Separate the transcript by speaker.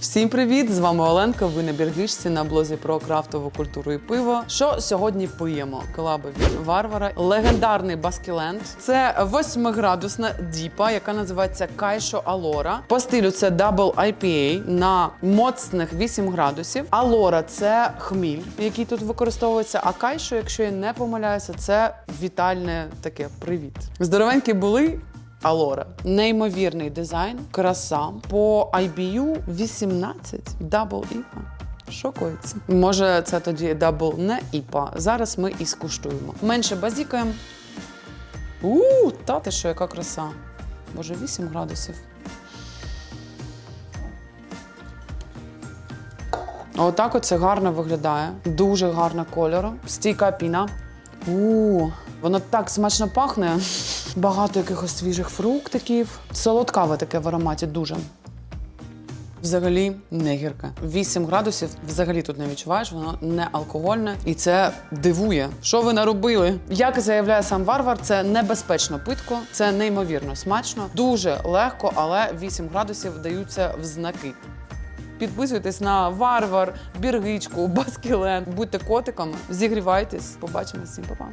Speaker 1: Всім привіт! З вами Оленка. Ви на біргишці на блозі про крафтову культуру і пиво. Що сьогодні пиємо? Колаби від варвара. Легендарний Баскіленд. Це восьмиградусна діпа, яка називається Кайшо Алора. По стилю це Double IPA на моцних 8 градусів. Алора це хміль, який тут використовується. А кайшо, якщо я не помиляюся, це вітальне таке привіт. Здоровенькі були. Алора. Неймовірний дизайн, краса. По IBU 18 Double IPA. Шокується. Може, це тоді дабл не іпа. Зараз ми і скуштуємо. Менше базікаємо. У, та ти що, яка краса. Боже, 8 градусів. Отак оце гарно виглядає. Дуже гарна кольору. Стійка піна. У, воно так смачно пахне. Багато якихось свіжих фруктиків. Солодкаве таке в ароматі дуже. Взагалі не гірке. 8 градусів взагалі тут не відчуваєш, воно не алкогольне і це дивує. Що ви наробили? Як заявляє сам варвар, це небезпечно питко, це неймовірно смачно, дуже легко, але 8 градусів даються в знаки. Підписуйтесь на варвар, біргичку, баскілен. Будьте котиками, зігрівайтесь. Побачимось всім, па-па.